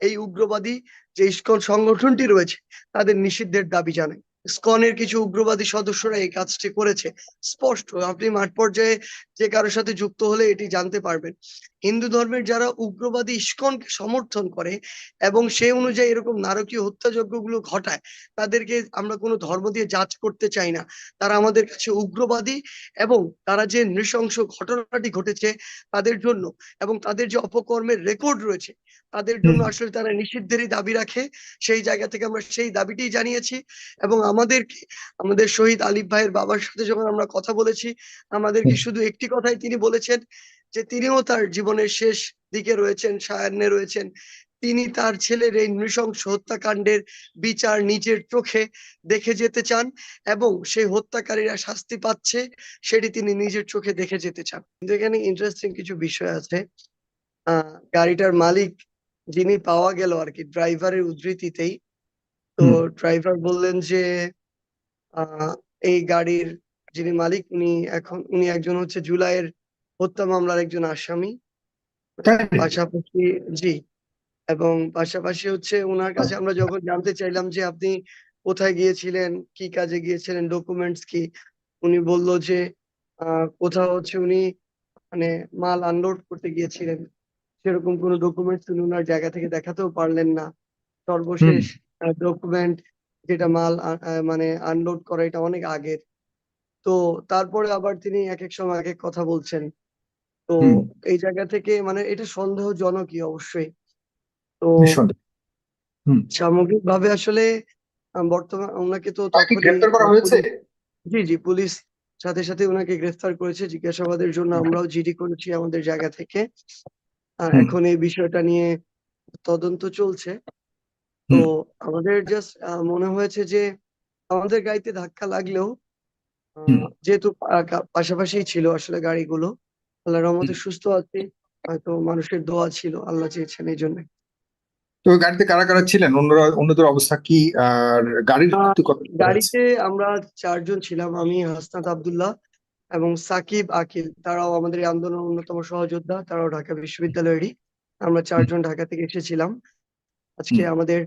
এই উগ্রবাদী যে ইস্কন সংগঠনটি রয়েছে, তাদের নিষিদ্ধের দাবি জানায়। ইসকনের কিছু উগ্রবাদী সদস্যরা এই কাজটি করেছে। স্পষ্ট, আপনি মাঠ পর্যায়ে যে কারোর সাথে যুক্ত হলে এটি জানতে পারবেন। হিন্দু ধর্মের যারা উগ্রবাদী ইস্কনকে সমর্থন করে এবং সেই অনুযায়ী এরকম নারকীয় হত্যাযজ্ঞগুলো ঘটায়, তাদেরকে আমরা কোনো ধর্ম দিয়ে জাজ করতে চাই না। তারা আমাদের কাছে উগ্রবাদী এবং তারা যে নৃশংস ঘটনাটি ঘটেছে তাদের জন্য এবং তাদের যে অপকর্মের রেকর্ড রয়েছে তাদের জন্য আসলে তারা নিষিদ্ধেরই দাবি রাখে। সেই জায়গা থেকে আমরা সেই দাবিটি জানিয়েছি এবং আমাদেরকে আমাদের শহীদ আলিফ ভাইয়ের বাবার সাথে যখন আমরা কথা বলেছি আমাদেরকে। শুধু একটি কথাই তিনি বলেছেন যে তিনিও তার জীবনের শেষ দিকে রয়েছেন সায়ান্নে রয়েছেন। তিনি তার ছেলের এই নৃশংস হত্যাকাণ্ডের বিচার নিজের চোখে দেখে যেতে চান এবং সেই হত্যাকারীরা শাস্তি পাচ্ছে সেটি তিনি নিজের চোখে দেখে যেতে চান। কিন্তু এখানে ইন্টারেস্টিং কিছু বিষয় আছে। আহ গাড়িটার মালিক যিনি পাওয়া গেল আর কি ড্রাইভারের উদ্ধৃতিতেই। তো ড্রাইভার বললেন যে এই গাড়ির যিনি মালিক উনি এখন উনি একজন হচ্ছে জুলাইয়ের হত্যা মামলার একজন আসামি। পাশাপাশি জি। এবং পাশাপাশি হচ্ছে ওনার কাছে আমরা যখন জানতে চাইলাম যে আপনি কোথায় গিয়েছিলেন কি কাজে গিয়েছিলেন ডকুমেন্টস কি উনি বলল যে আহ কোথাও হচ্ছে উনি মানে মাল আনলোড করতে গিয়েছিলেন। সেরকম কোনো ডকুমেন্টস উনি ওনার জায়গা থেকে দেখাতেও পারলেন না। সর্বশেষ ডকুমেন্ট যেটা মাল মানে আনলোড করা এটা অনেক আগের। তো তারপরে আবার তিনি এক এক সময় এক এক কথা বলছেন। তো এই জায়গা থেকে মানে এটা সন্দেহজনকই অবশ্যই। তো নিঃসন্দেহে। হুম। সামগ্রিক ভাবে আসলে বর্তমান ওনাকে তো জি জি পুলিশ সাথে সাথে ওনাকে গ্রেফতার করেছে। জিজ্ঞাসাবাদের জন্য আমরাও জিডি করেছি আমাদের জায়গা থেকে। আর এখন এই বিষয়টা নিয়ে তদন্ত চলছে। তো আমাদের জাস্ট মনে হয়েছে যে আমাদের গাড়িতে ধাক্কা লাগলেও যেহেতু পাশাপাশি ছিল আসলে গাড়িগুলো আল্লাহ রহমতে সুস্থ আছে হয়তো মানুষের দোয়া ছিল আল্লাহ চেয়েছেন এই জন্য। তো গাড়িতে কারা কারা ছিলেন? অন্যরা অন্যদের অবস্থা কি? আর গাড়ির গাড়িতে আমরা চারজন ছিলাম আমি হাসনাত আব্দুল্লাহ এবং সাকিব আকিল তারাও আমাদের এই আন্দোলনের অন্যতম সহযোদ্ধা তারাও ঢাকা বিশ্ববিদ্যালয়েরই। আমরা চারজন ঢাকা থেকে এসেছিলাম। আজকে আমাদের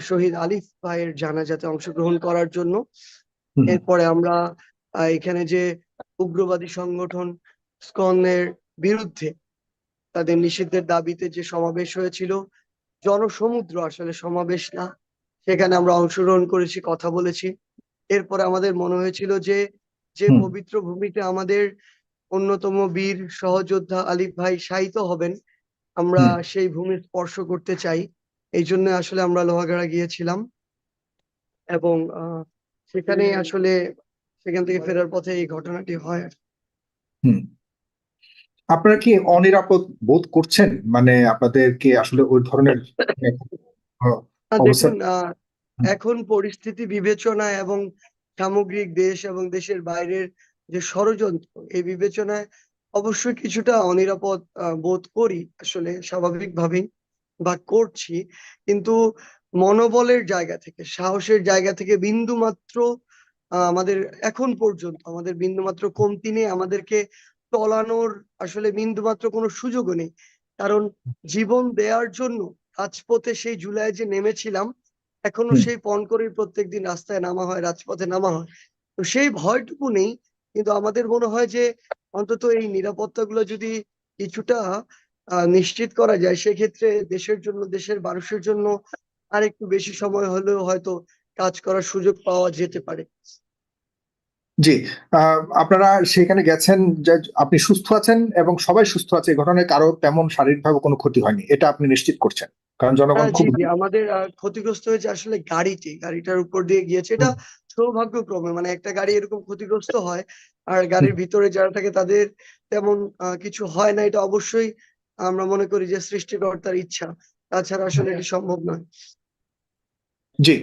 শহীদ আলিফ ভাইয়ের জানাজাতে অংশগ্রহণ করার জন্য। এরপরে আমরা এখানে যে উগ্রবাদী সংগঠন স্কনের বিরুদ্ধে তাদের নিষিদ্ধের দাবিতে যে সমাবেশ হয়েছিল জনসমুদ্র আসলে সমাবেশ না সেখানে আমরা অংশগ্রহণ করেছি কথা বলেছি। এরপরে আমাদের মনে হয়েছিল যে যে পবিত্র ভূমিতে আমাদের অন্যতম বীর সহযোদ্ধা আলিফ ভাই শায়িত হবেন আমরা সেই ভূমি স্পর্শ করতে চাই। এই জন্য আসলে আমরা লোহাগাড়া গিয়েছিলাম এবং আহ, সেখানেই আসলে সেখান থেকে ফেরার পথে এই ঘটনাটি হয়। আর আপনারা কি অনিরাপদ বোধ করছেন? মানে আপনাদের কি আসলে ওই ধরনের দেখুন এখন পরিস্থিতি বিবেচনা এবং সামগ্রিক দেশ এবং দেশের বাইরের যে ষড়যন্ত্র, এই বিবেচনায় অবশ্যই কিছুটা অনিরাপদ বোধ করি আসলে স্বাভাবিকভাবেই বা করছি। কিন্তু মনোবলের জায়গা থেকে, সাহসের জায়গা থেকে বিন্দু মাত্র আমাদের এখন পর্যন্ত, আমাদের বিন্দু মাত্র কমতি নেই, আমাদেরকে টলানোর আসলে বিন্দু মাত্র কোনো সুযোগও নেই। কারণ জীবন দেওয়ার জন্য রাজপথে সেই জুলাই যে নেমেছিলাম এখনও সেই পণ করেই প্রত্যেকদিন রাস্তায় নামা হয় রাজপথে নামা হয়। তো সেই ভয়টুকু নেই কিন্তু আমাদের মনে হয় যে অন্তত এই নিরাপত্তাগুলো যদি কিছুটা নিশ্চিত করা যায় সেক্ষেত্রে দেশের জন্য দেশের মানুষের জন্য আর একটু বেশি সময় হলেও হয়তো কাজ করার সুযোগ পাওয়া যেতে পারে। জি আহ, আপনারা সেখানে গেছেন যে আপনি সুস্থ আছেন এবং সবাই সুস্থ আছে এই ঘটনায় কারও তেমন শারীরিকভাবে কোনো ক্ষতি হয়নি এটা আপনি নিশ্চিত করছেন। কারণ জনগণ হ্যাঁ, খুব আমাদের ক্ষতিগ্রস্ত হয়েছে আসলে গাড়িটি গাড়িটার উপর দিয়ে গিয়েছে। এটা সৌভাগ্যক্রমে মানে একটা গাড়ি এরকম ক্ষতিগ্রস্ত হয় আর গাড়ির ভিতরে যারা থাকে তাদের তেমন কিছু হয় না। এটা অবশ্যই আমরা মনে করি যে সৃষ্টিকর্তার ইচ্ছা। তাছাড়া আসলে এটি সম্ভব নয়। জি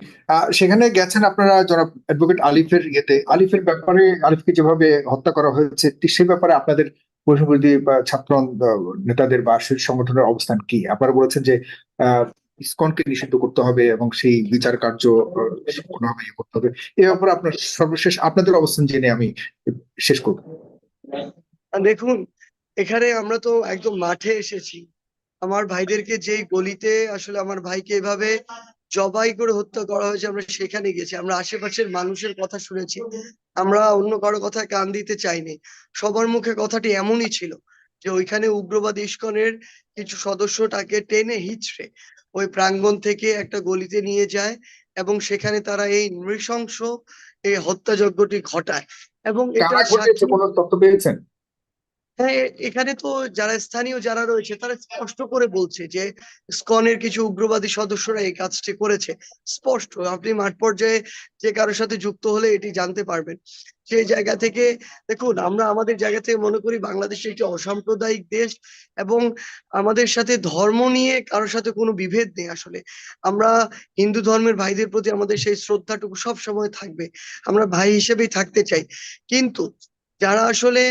সেখানে গেছেন আপনারা যারা অ্যাডভোকেট আলিফের ইয়েতে। আলিফের ব্যাপারে আলিফকে যেভাবে হত্যা করা হয়েছে সেই ব্যাপারে আপনাদের বৈষম্যবিরোধী বা ছাত্র নেতাদের বা সংগঠনের অবস্থান কি? আপনারা বলেছেন যে ইসকনকে নিষিদ্ধ করতে হবে এবং সেই বিচার কার্য ইয়ে করতে হবে। এই ব্যাপারে আপনার সর্বশেষ আপনাদের অবস্থান জেনে আমি শেষ করব। দেখুন, এখানে আমরা তো একদম মাঠে এসেছি। আমার ভাইদেরকে যেই গলিতে আসলে আমার ভাইকে এভাবে জবাই করে হত্যা করা হয়েছে, আমরা সেখানে গেছি আমরা আশেপাশের মানুষের কথা শুনেছি। আমরা অন্য কারও কথায় কান দিতে চাইনি। সবার মুখে কথাটি এমনই ছিল যে ওইখানে উগ্রবাদ ইস্কনের কিছু সদস্য তাকে টেনে হিচড়ে ওই প্রাঙ্গণ থেকে একটা গলিতে নিয়ে যায় এবং সেখানে তারা এই নৃশংস এই হত্যাযজ্ঞটি ঘটায়। এবং এটা কোনো তথ্য পেয়েছেন? হ্যাঁ এখানে তো যারা স্থানীয় যারা রয়েছে, তারা স্পষ্ট করে বলছে যে স্কনের কিছু উগ্রবাদী সদস্যরা এই কাজটি করেছে। স্পষ্ট, আপনি মাঠ পর্যায়ে যে কারোর সাথে যুক্ত হলে এটি জানতে পারবেন। সেই জায়গা থেকে, দেখুন, আমরা আমাদের জায়গা থেকে মনে করি বাংলাদেশ একটি অসাম্প্রদায়িক দেশ এবং আমাদের সাথে ধর্ম নিয়ে কারোর সাথে কোনো বিভেদ নেই আসলে। আমরা হিন্দু ধর্মের ভাইদের প্রতি আমাদের সেই শ্রদ্ধাটুকু সব সময় থাকবে। আমরা ভাই হিসেবেই থাকতে চাই। কিন্তু যারা আসলে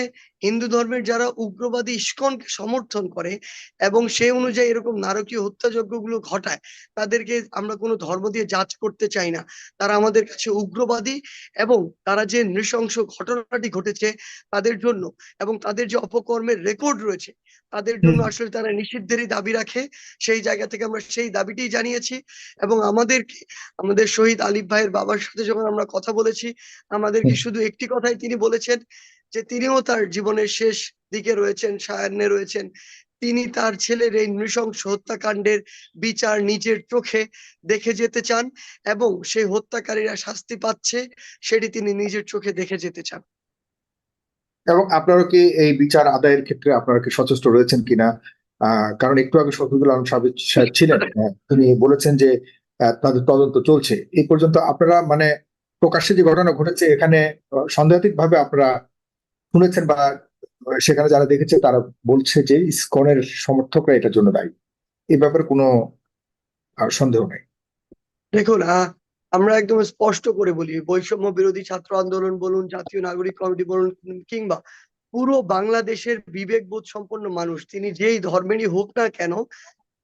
হিন্দু ধর্মের যারা উগ্রবাদী ইস্কনকে সমর্থন করে এবং সেই অনুযায়ী এরকম নারকীয় হত্যাযজ্ঞগুলো ঘটায় তাদেরকে আমরা কোনো ধর্ম দিয়ে জাজ করতে চাই না। তারা আমাদের কাছে উগ্রবাদী এবং তারা যে নৃশংস ঘটনাটি ঘটেছে তাদের জন্য এবং তাদের যে অপকর্মের রেকর্ড রয়েছে তাদের জন্য আসলে তারা নিষিদ্ধেরই দাবি রাখে। সেই জায়গা থেকে আমরা সেই দাবিটি জানিয়েছি এবং আমাদেরকে আমাদের শহীদ আলিফ ভাইয়ের বাবার সাথে যখন আমরা কথা বলেছি আমাদেরকে শুধু একটি কথাই তিনি বলেছেন যে তিনিও তার জীবনের শেষ দিকে রয়েছেন সায়ান্নে রয়েছেন। তিনি তার ছেলের এই নৃশংস হত্যাকাণ্ডের বিচার নিজের চোখে দেখে যেতে চান এবং সেই হত্যাকারীরা শাস্তি পাচ্ছে সেটি তিনি নিজের চোখে দেখে যেতে চান। এবং আপনারা কি এই বিচার আদায়ের ক্ষেত্রে আপনারা কি সচেষ্ট রয়েছেন কিনা? কারণ একটু আগে শফিকুল আলম সাহেব ছিলেন আহ, তিনি বলেছেন যে তাদের তদন্ত চলছে। এই পর্যন্ত আপনারা মানে প্রকাশ্যে যে ঘটনা ঘটেছে এখানে সন্দেহাতীত ভাবে আপনারা শুনেছেন বা সেখানে যারা দেখেছে তারা বলছে যে ইসকনের সমর্থকরা এটার জন্য দায়ী। এই ব্যাপারে কোনো সন্দেহ নেই। দেখুন আমরা একদম স্পষ্ট করে বলি, বৈষম্য বিরোধী ছাত্র আন্দোলন বলুন, জাতীয় নাগরিক কমিটি বলুন, কিংবা পুরো বাংলাদেশের বিবেকবোধ সম্পন্ন মানুষ, তিনি যেই ধর্মেরই হোক না কেন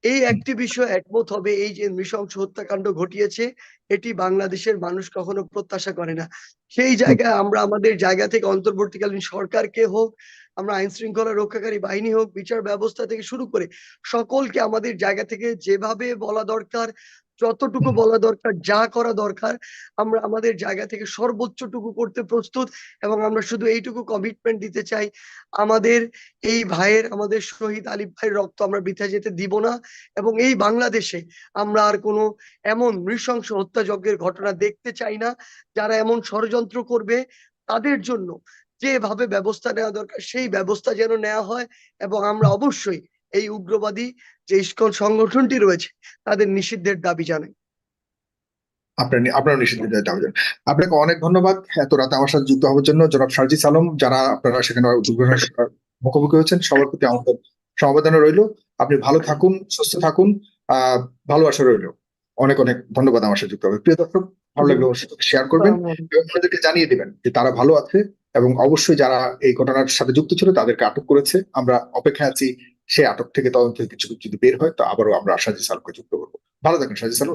এই একটি বিষয় একমত হবে, এই যে নৃশংস হত্যাকাণ্ড ঘটিয়েছে, এটি বাংলাদেশের মানুষ কখনো প্রত্যাশা করে না। সেই জায়গায় আমরা আমাদের জায়গা থেকে অন্তর্বর্তীকালীন সরকারকে হোক, আমরা আইন শৃঙ্খলা রক্ষাকারী বাহিনী হোক, বিচার ব্যবস্থা থেকে শুরু করে সকলকে আমাদের জায়গা থেকে যেভাবে বলা দরকার যতটুকু বলা দরকার যা করা দরকার আমরা আমাদের জায়গা থেকে সর্বোচ্চটুকু করতে প্রস্তুত এবং আমরা শুধু এইটুকু কমিটমেন্ট দিতে চাই আমাদের এই ভাইয়ের আমাদের শহীদ আলিফ ভাইয়ের রক্ত আমরা বৃথা যেতে দিব না এবং এই বাংলাদেশে আমরা আর কোনো এমন নৃশংস হত্যাযজ্ঞের ঘটনা দেখতে চাই না যারা এমন ষড়যন্ত্র করবে তাদের জন্য যেভাবে ব্যবস্থা নেওয়া দরকার সেই ব্যবস্থা যেন নেওয়া হয় এবং আমরা অবশ্যই এই উগ্রবাদী যে ইস্কন সংগঠনটি রয়েছে তাদের নিষিদ্ধের দাবি জানাই। আপনার আপনারা নিষিদ্ধ যাবেন আপনাকে অনেক ধন্যবাদ। এত রাতে আমার সাথে যুক্ত হওয়ার জন্য। জনাব সার্জিস আলম যারা আপনারা সেখানে দুর্ঘটনার মুখোমুখি হয়েছেন সবার প্রতি আমাদের সমবেদনা রইল। আপনি ভালো থাকুন সুস্থ থাকুন আহ ভালোবাসা রইল। অনেক অনেক ধন্যবাদ আমার সাথে যুক্ত হবে প্রিয় দর্শক ভালো লাগলে অবশ্যই শেয়ার করবেন এবং আমাদেরকে জানিয়ে দেবেন যে তারা ভালো আছে এবং অবশ্যই যারা এই ঘটনার সাথে যুক্ত ছিল তাদেরকে আটক করেছে। আমরা অপেক্ষায় আছি সে আটক থেকে তদন্ত কিছু যদি বের হয়, তো আবারও আমরা সাজি সালকে যুক্ত করব। ভালো থাকেন সাজি আলম